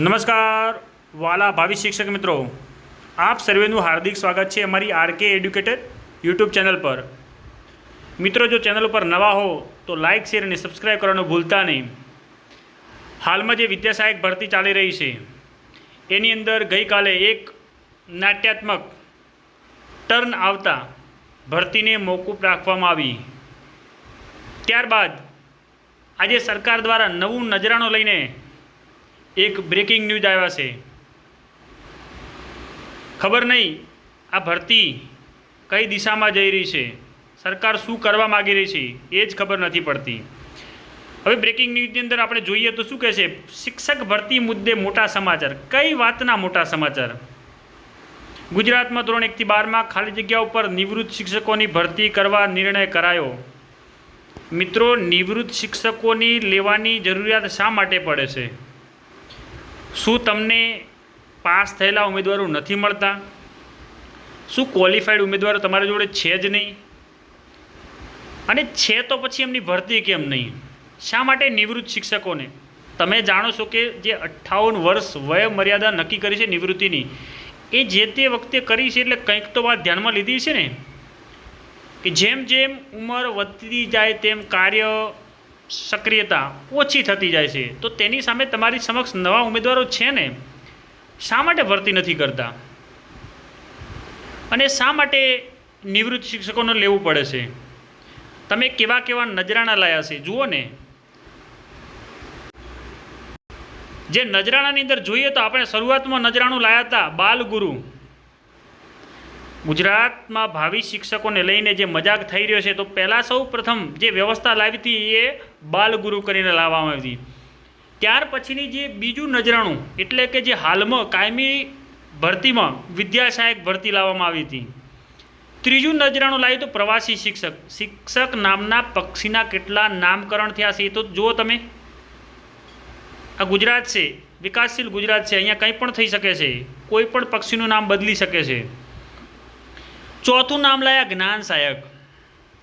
નમસ્કાર, વાલા ભાવિ શિક્ષક મિત્રો. આપ સર્વેનું હાર્દિક સ્વાગત છે અમારી આરકે એડ્યુકેટેડ યુટ્યુબ ચેનલ પર. મિત્રો, જો ચેનલ ઉપર નવા હો, તો લાઇક શેર અને સબસ્ક્રાઈબ કરવાનું ભૂલતા નહીં. હાલમાં જે વિદ્યાસહાયક ભરતી ચાલી રહી છે, એની અંદર ગઈકાલે એક નાટ્યાત્મક ટર્ન આવતા ભરતીને મોકૂફ રાખવામાં આવી. ત્યારબાદ આજે સરકાર દ્વારા નવું નજરાણું લઈને એક બ્રેકિંગ ન્યૂઝ આવ્યા છે. ખબર નહીં, આ ભરતી કઈ દિશામાં જઈ રહી છે? સરકાર શું કરવા માગી રહી છે? એ જ ખબર નથી પડતી. હવે બ્રેકિંગ ન્યૂઝની અંદર આપણે જોઈએ તો શું કહે છે? શિક્ષક ભરતી મુદ્દે મોટા સમાચાર. કઈ વાતના મોટા સમાચાર? ગુજરાતમાં ધોરણ એકથી બારમાં ખાલી જગ્યા ઉપર નિવૃત્ત શિક્ષકોની ભરતી કરવા નિર્ણય કરાયો. મિત્રો, નિવૃત્ત શિક્ષકોની લેવાની જરૂરિયાત શા માટે પડે છે? શું તમને પાસ થયેલા ઉમેદવારો નથી મળતા? શું ક્વોલિફાઈડ ઉમેદવારો તમારા જોડે છે જ નહીં? અને છે તો પછી એમની ભરતી કેમ નહીં? શા માટે નિવૃત્ત શિક્ષકોને? તમે જાણો છો કે જે અઠ્ઠાવન વર્ષ વય મર્યાદા નક્કી કરી છે નિવૃત્તિની, એ જે તે વખતે કરી છે એટલે કંઈક તો વાત ધ્યાનમાં લીધી છે ને? કે જેમ જેમ ઉંમર વધતી જાય તેમ કાર્ય સક્રિયતા ઓછી થતી જાય છે. તો તેની સામે તમારી સમક્ષ નવા ઉમેદવારો છે ને, શા માટે ભરતી નથી કરતા? અને શા માટે નિવૃત્ત શિક્ષકોને લેવું પડે છે? તમે કેવા કેવા નજરાણા લાયા છે? જુઓ ને. જે નજરાણાની અંદર જોઈએ તો આપણે શરૂઆતમાં નજરાણું લાયા હતા બાલગુરુ. ગુજરાતમાં ભાવિ શિક્ષકોને લઈને જે મજાક થઈ રહ્યો છે, તો પહેલાં સૌ પ્રથમ જે વ્યવસ્થા લાવી હતી એ બાલગુરુ કરીને લાવવામાં આવી હતી. ત્યાર પછીની જે બીજું નજરાણું, એટલે કે જે હાલમાં કાયમી ભરતીમાં વિદ્યા સહાયક ભરતી લાવવામાં આવી હતી. ત્રીજું નજરાણું લાવ્યું તો પ્રવાસી શિક્ષક. શિક્ષક નામના પક્ષીના કેટલા નામકરણ થયા છે એ તો જુઓ તમે. આ ગુજરાત છે, વિકાસશીલ ગુજરાત છે, અહીંયા કંઈ પણ થઈ શકે છે. કોઈ પણ પક્ષીનું નામ બદલી શકે છે. ચોથું નામ લાયા જ્ઞાન સહાયક.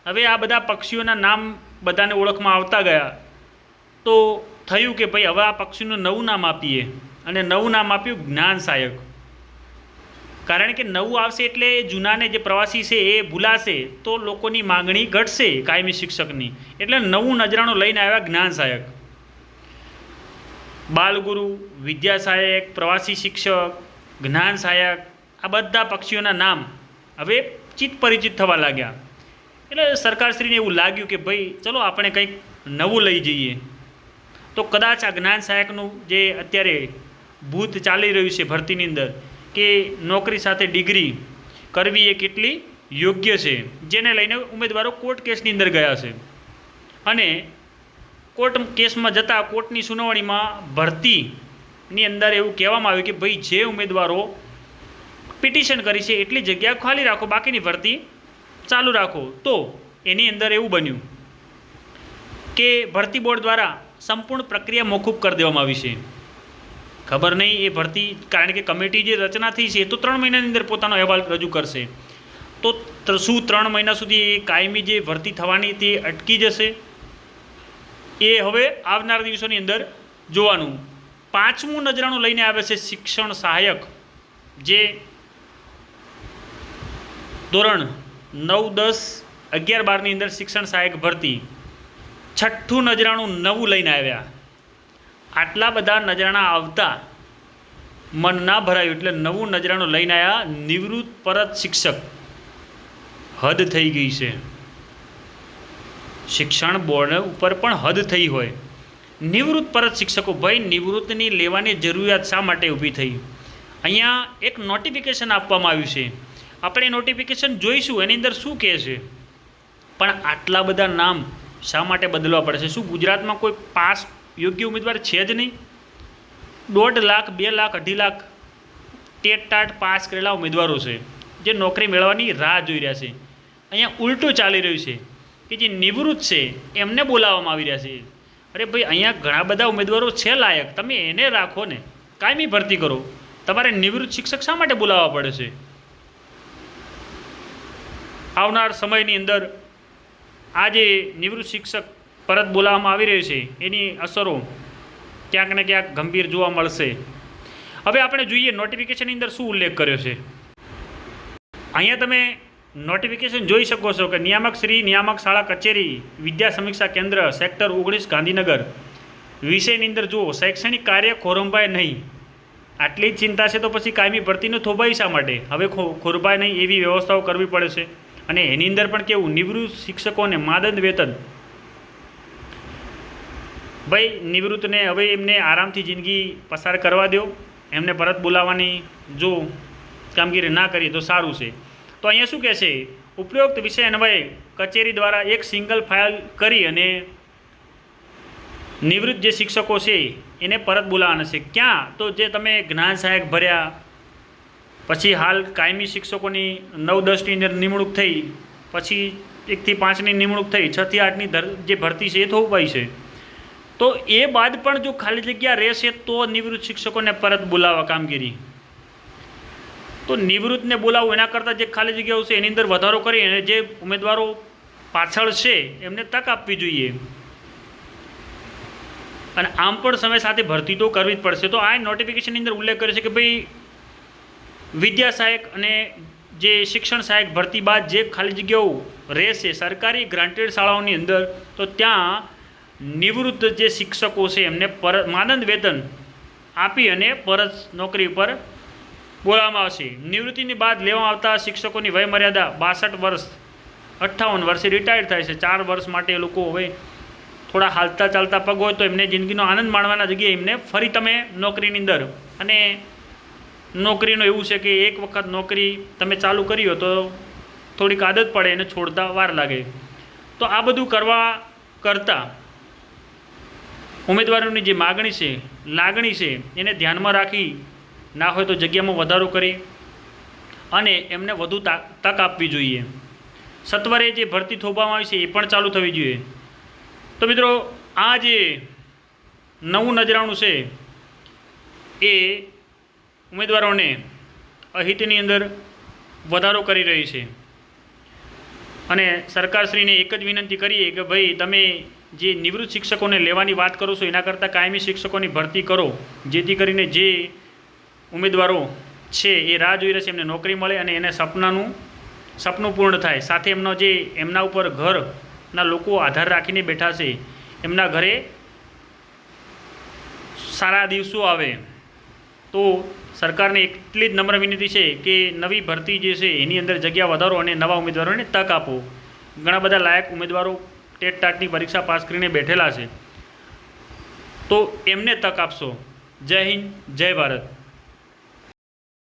હવે આ બધા પક્ષીઓના નામ બધાને ઓળખમાં આવતા ગયા. તો થયું કે ભાઈ હવે આ પક્ષીનું નવું નામ આપીએ. અને નવું નામ આપ્યું જ્ઞાન સહાયક. કારણ કે નવું આવશે એટલે જૂનાને જે પ્રવાસી છે એ ભૂલાશે તો લોકોની માગણી ઘટશે કાયમી શિક્ષકની. એટલે નવું નજરાણું લઈને આવ્યા જ્ઞાન સહાયક. બાલગુરુ, વિદ્યા સહાયક, પ્રવાસી શિક્ષક, જ્ઞાન સહાયક, આ બધા પક્ષીઓના નામ હવે ચિત્ત પરિચિત થવા લાગ્યા. એટલે સરકારશ્રીને એવું લાગ્યું કે ભાઈ, ચલો આપણે કંઈક નવું લઈ જઈએ. તો કદાચ આ જ્ઞાન સહાયકનું જે અત્યારે ભૂત ચાલી રહ્યું છે ભરતીની અંદર, કે નોકરી સાથે ડિગ્રી કરવી એ કેટલી યોગ્ય છે, જેને લઈને ઉમેદવારો કોર્ટ કેસની અંદર ગયા છે. અને કોર્ટ કેસમાં જતાં કોર્ટની સુનાવણીમાં ભરતીની અંદર એવું કહેવામાં આવ્યું કે ભાઈ, જે ઉમેદવારો પિટિશન કરી છે, એટલી જગ્યા ખાલી રાખો, બાકીની ભરતી ચાલુ રાખો. તો એની અંદર એવું બન્યું કે ભરતી બોર્ડ દ્વારા સંપૂર્ણ પ્રક્રિયા મોકૂફ કરી દેવામાં આવી છે. ખબર નહીં, એ ભરતી, કારણ કે કમિટી જે રચના થઈ છે, એ તો ત્રણ મહિનાની અંદર પોતાનો અહેવાલ રજૂ કરશે. તો શું ત્રણ મહિના સુધી એ કાયમી જે ભરતી થવાની તે અટકી જશે? એ હવે આવનાર દિવસોની અંદર જોવાનું. પાંચમું નજરાણું લઈને આવે છે શિક્ષણ સહાયક, જે ધોરણ નવ દસ અગિયાર બારની અંદર શિક્ષણ સહાયક ભરતી છઠ્ઠું નજરાણું નવું લઈને આવ્યા. આટલા બધા નજરાણા આવતા મન ના ભરાયું એટલે નવું નજરાણું લઈને આવ્યા નિવૃત્ત પરત શિક્ષક. હદ થઈ ગઈ છે. શિક્ષણ બોર્ડ ઉપર પણ હદ થઈ હોય. નિવૃત્ત પરત શિક્ષકો, ભાઈ, નિવૃત્તની લેવાની જરૂરિયાત શા માટે ઊભી થઈ? અહીંયા એક નોટિફિકેશન આપવામાં આવ્યું છે. આપણે નોટિફિકેશન જોઈશું, એની અંદર શું કહે છે? પણ આટલા બધા નામ શા માટે બદલવા પડે છે શું ગુજરાતમાં કોઈ પાસ યોગ્ય ઉમેદવાર છે જ નહીં? દોઢ લાખ, બે લાખ, અઢી લાખ ટેટ ટાટ પાસ કરેલા ઉમેદવારો છે, જે નોકરી મેળવવાની રાહ જોઈ રહ્યા છે. અહીંયા ઉલટું ચાલી રહ્યું છે કે જે નિવૃત્ત છે, એમને બોલાવવામાં આવી રહ્યા છે. અરે ભાઈ, અહીંયા ઘણા બધા ઉમેદવારો છે લાયક. તમે એને રાખો ને. કાયમી ભરતી કરો. તમારે નિવૃત્ત શિક્ષક શા માટે બોલાવવા પડે છે? આવનાર સમયની અંદર આ જે નિવૃત્ત શિક્ષક પરત બોલાવવામાં આવી રહ્યું છે. એની અસરો ક્યાંક ને ક્યાંક ગંભીર જોવા મળશે. હવે આપણે જોઈએ નોટિફિકેશનની અંદર શું ઉલ્લેખ કર્યો છે. અહીંયા તમે નોટિફિકેશન જોઈ શકો છો કે નિયામક શ્રી, નિયામક શાળા કચેરી, વિદ્યા સમીક્ષા કેન્દ્ર, સેક્ટર ઓગણીસ ગાંધીનગર. વિષયની અંદર જુઓ, શૈક્ષણિક કાર્ય ખોરંભાય નહીં. આટલી જ ચિંતા છે તો પછી કાયમી ભરતીનું થોભાઈ શા માટે? હવે ખો, ખોરભાય નહીં એવી વ્યવસ્થાઓ કરવી પડે છે. અને એની અંદર પણ કેવું, નિવૃત્ત શિક્ષકોને માદંડ વેતન. ભાઈ, નિવૃત્તને હવે એમને આરામથી જિંદગી પસાર કરવા દો, એમને પરત બોલાવવાની જો કામગીરી ના કરીએ તો સારું છે. તો અહીંયા શું કહે છે ઉપરોક્ત વિષય અન્વયે કચેરી દ્વારા એક સિંગલ ફાઇલ કરી અને નિવૃત્ત જે શિક્ષકો છે, એને પરત બોલાવવાના છે. ક્યાં? તો જે તમે જ્ઞાન સહાયક ભર્યા પછી હાલ કાયમી શિક્ષકોની નવ દસની અંદર નિમણૂક થઈ, પછી એકથી પાંચની નિમણૂક થઈ, છથી આઠની ધર, જે ભરતી છે એ થોભાઈ છે. તો એ બાદ પણ જો ખાલી જગ્યા રહેશે તો નિવૃત્ત શિક્ષકોને પરત બોલાવવા કામગીરી. તો નિવૃત્તને બોલાવવું એના કરતાં જે ખાલી જગ્યાઓ છે એની અંદર વધારો કરી અને જે ઉમેદવારો પાછળ છે એમને તક આપવી જોઈએ. અને આમ પણ સમય સાથે ભરતી તો કરવી જ પડશે. તો આ નોટિફિકેશનની અંદર ઉલ્લેખ કરે છે કે ભાઈ વિદ્યા સહાયક અને જે શિક્ષણ સહાયક ભરતી બાદ જે ખાલી જગ્યાઓ રહેશે, સરકારી ગ્રાન્ટેડ શાળાઓની અંદર, તો ત્યાં નિવૃત્ત જે શિક્ષકો છે, એમને પર, માનદ વેતન આપી અને પરત નોકરી પર બોલાવવામાં આવશે. નિવૃત્તિની બાદ લેવામાં આવતા શિક્ષકોની વયમર્યાદા બાસઠ વર્ષ, અઠ્ઠાવન વર્ષે રિટાયર થાય છે. ચાર વર્ષ માટે એ લોકો હવે થોડા હાલતા ચાલતા પગ હોય તો એમને જિંદગીનો આનંદ માણવાના જગ્યાએ એમને ફરી તમે નોકરીની અંદર. અને નોકરીનું એવું છે કે એક વખત નોકરી તમે ચાલુ કરી હોય તો થોડીક આદત પડે એને છોડતા વાર લાગે. તો આ બધું કરવા કરતાં ઉમેદવારોની જે માગણી છે, લાગણી છે, એને ધ્યાનમાં રાખી ના હોય તો જગ્યામાં વધારો કરી અને એમને વધુ તક આપવી જોઈએ. સત્વરે જે ભરતી થોપવામાં આવી છે એ પણ ચાલુ થવી જોઈએ. તો મિત્રો, આ જે નવું નજરાણું છે એ ઉમેદવારોને અહિતની અંદર વધારો કરી રહી છે. અને સરકારશ્રીને એક જ વિનંતી કરીએ કે ભાઈ, તમે જે નિવૃત્ત શિક્ષકોને લેવાની વાત કરો છો, એના કરતાં કાયમી શિક્ષકોની ભરતી કરો, જેથી કરીને જે ઉમેદવારો છે, એ રાહ જોઈ રહ્યા છે, એમને નોકરી મળે અને એને સપનાનું, સપનું પૂર્ણ થાય. સાથે એમનો જે, એમના ઉપર ઘરના લોકો આધાર રાખીને બેઠા છે, એમના ઘરે સારા દિવસો આવે. તો સરકારને એટલી જ નમ્ર વિનંતી છે કે નવી ભરતી જે છે એની અંદર જગ્યા વધારો અને નવા ઉમેદવારોને તક આપો. ઘણા બધા લાયક ઉમેદવારો ટેટ ટાટની પરીક્ષા પાસ કરીને બેઠેલા છે. તો એમને તક આપશો. જય હિન્દ, જય ભારત.